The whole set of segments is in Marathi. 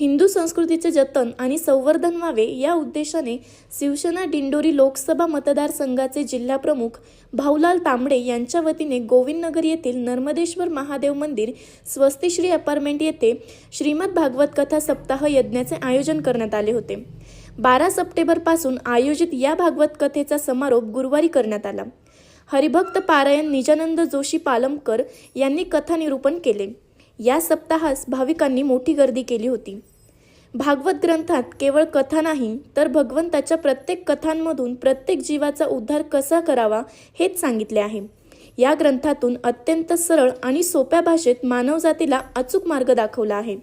हिंदू संस्कृतीचे जतन आणि संवर्धन व्हावे या उद्देशाने शिवसेना दिंडोरी लोकसभा मतदारसंघाचे जिल्हाप्रमुख भाऊलाल तांबडे यांच्या वतीने गोविंदनगर येथील नर्मदेश्वर महादेव मंदिर स्वस्तिश्री अपार्टमेंट येथे श्रीमद भागवत कथा सप्ताह यज्ञाचे आयोजन करण्यात आले होते. बारा सप्टेंबरपासून आयोजित या भागवत कथेचा समारोप गुरुवारी करण्यात आला. हरिभक्त पारायण निजानंद जोशी पालमकर यांनी कथा निरूपण केले. या सप्ताहास भाविकांनी मोठी गर्दी केली होती. भागवत ग्रंथात केवळ कथा नाही तर भगवंताच्या प्रत्येक कथांमधून प्रत्येक जीवाचा उद्धार कसा करावा हेच सांगितले आहे. या ग्रंथातून अत्यंत सरळ आणि सोप्या भाषेत मानवजातीला अचूक मार्ग दाखवला आहे.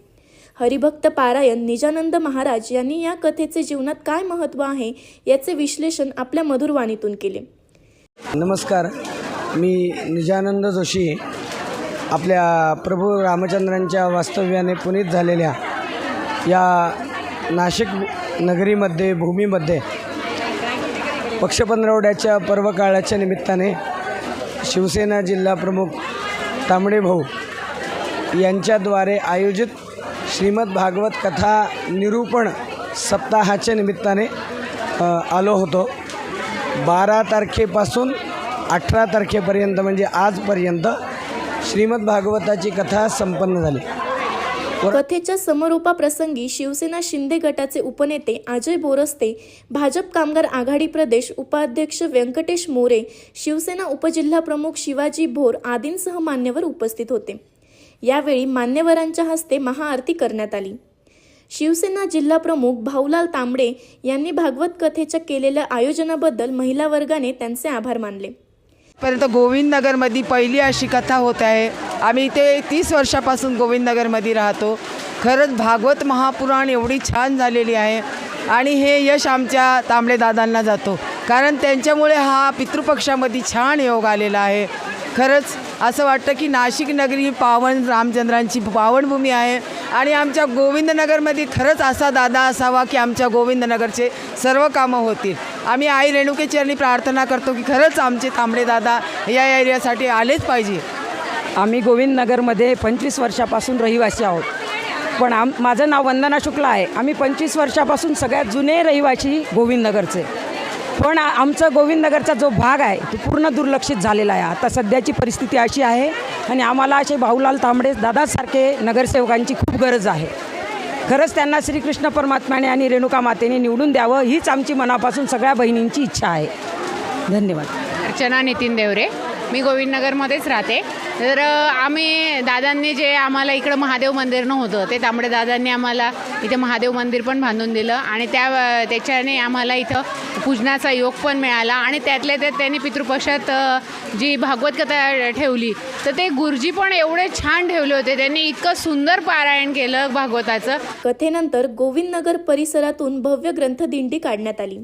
हरिभक्त पारायण निजानंद महाराज यांनी या कथेचे जीवनात काय महत्त्व आहे याचे विश्लेषण आपल्या मधुरवाणीतून केले. नमस्कार. मी निजानंद जोशी. आपल्या प्रभू रामचंद्रांच्या वास्तव्याने पुनीत झालेल्या या नाशिक नगरीमध्ये भूमीमध्ये पक्षपंधरवड्याच्या पर्वकाळाच्या निमित्ताने शिवसेना जिल्हाप्रमुख तांबडे भाऊ यांच्याद्वारे आयोजित श्रीमद भागवत कथा निरूपण सप्ताहाच्या निमित्ताने आलो होतो. बारा तारखेपासून अठरा तारखेपर्यंत म्हणजे आजपर्यंत श्रीमद भागवताची कथा संपन्न झाली. कथेच्या समारोपाप्रसंगी शिवसेना शिंदे गटाचे उपनेते अजय बोरस्ते भाजप कामगार आघाडी प्रदेश उपाध्यक्ष व्यंकटेश मोरे शिवसेना उपजिल्हाप्रमुख शिवाजी भोर आदींसह मान्यवर उपस्थित होते. यावेळी मान्यवरांच्या हस्ते महाआरती करण्यात आली. शिवसेना जिल्हाप्रमुख भाऊलाल तांबडे यांनी भागवत कथेच्या केलेल्या आयोजनाबद्दल महिला वर्गाने त्यांचे आभार मानले. पर्यंत गोविंदनगरमध्ये पहिली अशी कथा होत आहे. आम्ही इथे तीस वर्षापासून गोविंदनगरमध्ये राहतो. खरंच भागवत महापुराण एवढी छान झालेली आहे आणि हे यश आमच्या तांबडे दादांना जातो. कारण त्यांच्यामुळे हा पितृपक्षामध्ये छान योग आलेला आहे. खरंच असं वाटतं की नाशिक नगरी ही पावन रामचंद्रांची पावनभूमी आहे आणि आमच्या गोविंदनगरमध्ये खरंच असा दादा असावा की आमच्या गोविंदनगरचे सर्व कामं होतील. आम्ही आई रेणुकेचरणी प्रार्थना करतो की खरंच आमचे तांबडे दादा या एरियासाठी आलेच पाहिजे. आम्ही गोविंदनगरमध्ये पंचवीस वर्षापासून रहिवासी आहोत. पण आम माझं नाव वंदना शुक्ला आहे. आम्ही पंचवीस वर्षापासून सगळ्यात जुने रहिवासी गोविंदनगरचे. पण आमचा आमचं गोविंदनगरचा जो भाग आहे तो पूर्ण दुर्लक्षित झालेला आहे. आता सध्याची परिस्थिती अशी आहे आणि आम्हाला असे भाऊलाल तांबडे दादासारखे नगरसेवकांची खूप गरज आहे. खरंच त्यांना श्रीकृष्ण परमात्म्याने आणि रेणुका मातेने निवडून द्यावं हीच आमची मनापासून सगळ्या बहिणींची इच्छा आहे. धन्यवाद. अर्चना नितीन देवरे. मी गोविंदनगरमध्येच राहते. तर आम्ही दादांनी जे आम्हाला इकडं महादेव मंदिर नव्हतं ते तांबडे दादांनी आम्हाला इथे महादेव मंदिर पण बांधून दिलं आणि त्या त्याच्याने आम्हाला इथं पूजनाचा योग पण मिळाला आणि त्यातल्या त्यात त्यांनी पितृपक्षात जी भागवत कथा ठेवली तर ते गुरुजी पण एवढे छान ठेवले होते. त्यांनी इतकं सुंदर पारायण केलं भागवताचं. कथेनंतर गोविंदनगर परिसरातून भव्य ग्रंथदिंडी काढण्यात आली.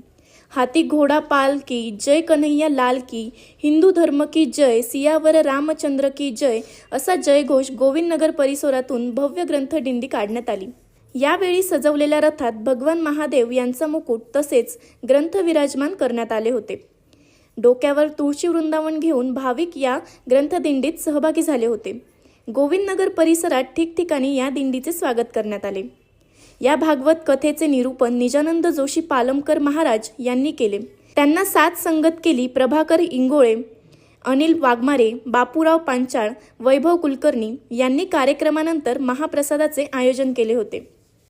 हाती घोडा पाल की जय कन्हैया लाल की हिंदू धर्म की जय सियावर रामचंद्र की जय असा जयघोष गोविंदनगर परिसरातून भव्य ग्रंथदिंडी काढण्यात आली. यावेळी सजवलेल्या रथात भगवान महादेव यांचा मुकुट तसेच ग्रंथ विराजमान करण्यात आले होते. डोक्यावर तुळशी वृंदावन घेऊन भाविक या ग्रंथदिंडीत सहभागी झाले होते. गोविंदनगर परिसरात ठिकठिकाणी या दिंडीचे स्वागत करण्यात आले. या भागवत कथेचे निरूपण निजानंद जोशी पालमकर महाराज यांनी केले. त्यांना सात संगत केली प्रभाकर इंगोळे अनिल वाघमारे बापूराव पांचाळ वैभव कुलकर्णी यांनी कार्यक्रमानंतर महाप्रसादाचे आयोजन केले होते.